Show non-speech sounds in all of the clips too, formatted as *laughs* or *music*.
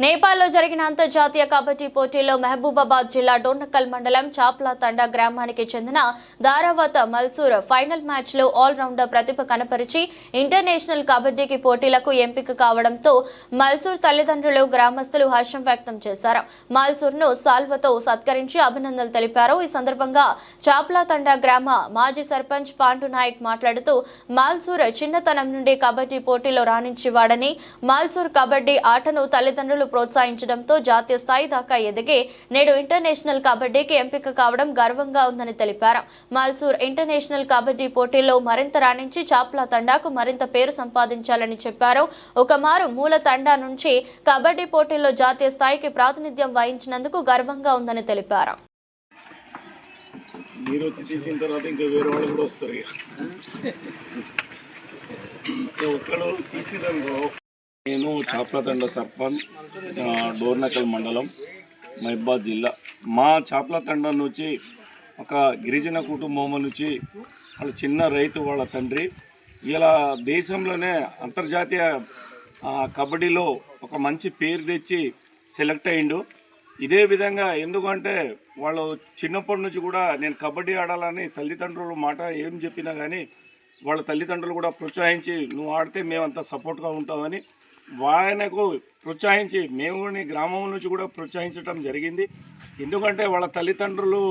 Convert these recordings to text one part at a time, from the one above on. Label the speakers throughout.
Speaker 1: నేపాల్లో జరిగిన అంతర్జాతీయ కబడ్డీ పోటీలో మహబూబాబాద్ జిల్లా డోర్నకల్ మండలం చాప్లా తండా గ్రామానికి చెందిన దారావత మల్సూర్ ఫైనల్ మ్యాచ్లో ఆల్రౌండర్ ఆల్ రౌండర్ ప్రతిభ కనపరిచి ఇంటర్నేషనల్ కబడ్డీకి పోటీలకు ఎంపిక కావడంతో మల్సూర్ తల్లిదండ్రులు గ్రామస్తులు హర్షం వ్యక్తం చేశారు. మల్సూర్ను సాల్వతో సత్కరించి అభినందనలు తెలిపారు. ఈ సందర్భంగా చాప్లా తండా గ్రామ మాజీ సర్పంచ్ పాండు నాయక్ మాట్లాడుతూ మాల్సూర్ చిన్నతనం నుండి కబడ్డీ పోటీలో రాణించేవాడని మల్సూర్ కబడ్డీ ఆటను తల్లిదండ్రులు ప్రోత్సహించడంతో జాతీయ స్థాయి దాకా ఎదిగి నేడు ఇంటర్నేషనల్ కబడ్డీకి ఎంపిక కావడం గర్వంగా ఉందని తెలిపారు. మాల్సూర్ ఇంటర్నేషనల్ కబడ్డీ పోటీల్లో మరింత రాణించి చాప్లా తండాకు మరింత పేరు సంపాదించాలని చెప్పారు. ఒక మారు మూల తండా నుంచి కబడ్డీ పోటీల్లో జాతీయ స్థాయికి ప్రాతినిధ్యం వహించినందుకు గర్వంగా ఉందని తెలిపారు.
Speaker 2: మీరు వచ్చి తీసిన తర్వాత ఇంకా వేరే వాళ్ళు కూడా వస్తారు *laughs* చాప్లతండ సర్పంచ్ డోర్నకల్ మండలం మహిబాద్ జిల్లా. మా చాప్లతండ నుంచి ఒక గిరిజన కుటుంబం నుంచి వాళ్ళ చిన్న రైతు వాళ్ళ తండ్రి. ఇలా దేశంలోనే అంతర్జాతీయ కబడ్డీలో ఒక మంచి పేరు తెచ్చి సెలెక్ట్ అయిండు ఇదే విధంగా ఎందుకంటే వాళ్ళు చిన్నప్పటి నుంచి కూడా నేను కబడ్డీ ఆడాలని తల్లిదండ్రుల మాట ఏం చెప్పినా కానీ వాళ్ళ తల్లిదండ్రులు కూడా ప్రోత్సహించి నువ్వు ఆడితే మేమంతా సపోర్ట్గా ఉంటామని ఆయనకు ప్రోత్సహించి మేము కూడా గ్రామం నుంచి కూడా ప్రోత్సహించడం జరిగింది. ఎందుకంటే వాళ్ళ తల్లిదండ్రులు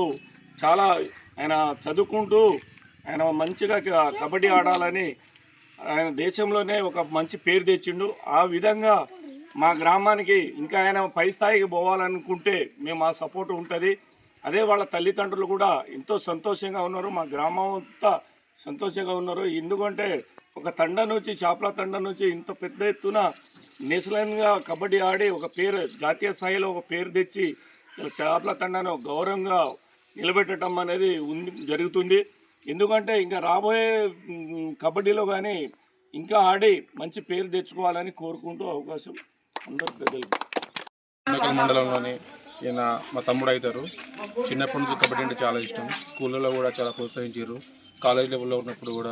Speaker 2: చాలా ఆయన చదువుకుంటూ ఆయన మంచిగా కబడ్డీ ఆడాలని ఆయన దేశంలోనే ఒక మంచి పేరు తెచ్చిండు. ఆ విధంగా మా గ్రామానికి ఇంకా ఆయన పై స్థాయికి పోవాలనుకుంటే మేము ఆ సపోర్ట్ ఉంటుంది. అదే వాళ్ళ తల్లిదండ్రులు కూడా ఎంతో సంతోషంగా ఉన్నారు. మా గ్రామం అంతా సంతోషంగా ఉన్నారు. ఎందుకంటే ఒక తండ నుంచి చేపల తండ నుంచి ఇంత పెద్ద ఎత్తున నేషనల్గా కబడ్డీ ఆడి ఒక పేరు జాతీయ స్థాయిలో ఒక పేరు తెచ్చి చేపల తండను గౌరవంగా నిలబెట్టడం అనేది ఉంది జరుగుతుంది. ఎందుకంటే ఇంకా రాబోయే కబడ్డీలో కానీ ఇంకా ఆడి మంచి పేరు తెచ్చుకోవాలని కోరుకుంటూ అవకాశం అందరికీ ప్రజలకు
Speaker 3: మేకల మండలంలోని ఈయన మా తమ్ముడు అవుతారు. చిన్నప్పటి నుంచి కబడ్డీ అంటే చాలా ఇష్టం. స్కూళ్ళలో కూడా చాలా ప్రోత్సహించారు. కాలేజ్ లెవెల్లో ఉన్నప్పుడు కూడా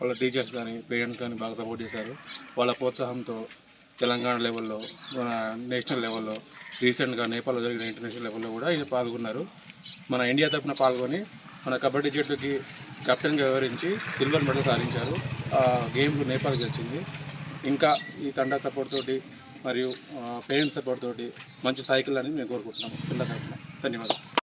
Speaker 3: వాళ్ళ టీచర్స్ కానీ పేరెంట్స్ కానీ బాగా సపోర్ట్ చేశారు. వాళ్ళ ప్రోత్సాహంతో తెలంగాణ లెవెల్లో మన నేషనల్ లెవెల్లో రీసెంట్గా నేపాల్లో జరిగిన ఇంటర్నేషనల్ లెవెల్లో కూడా ఈయన పాల్గొన్నారు. మన ఇండియా తరఫున పాల్గొని మన కబడ్డీ జట్టుకి కెప్టెన్గా వివరించి సిల్వర్ మెడల్ సాధించారు. ఆ గేమ్ నేపాల్ గెలిచింది. ఇంకా ఈ తండా సపోర్ట్ తోటి మరియు పేరెంట్స్ సపోర్ట్ తోటి మంచి సైకిల్ అని మేము కోరుకుంటున్నాము. పిల్లల తరఫున ధన్యవాదాలు.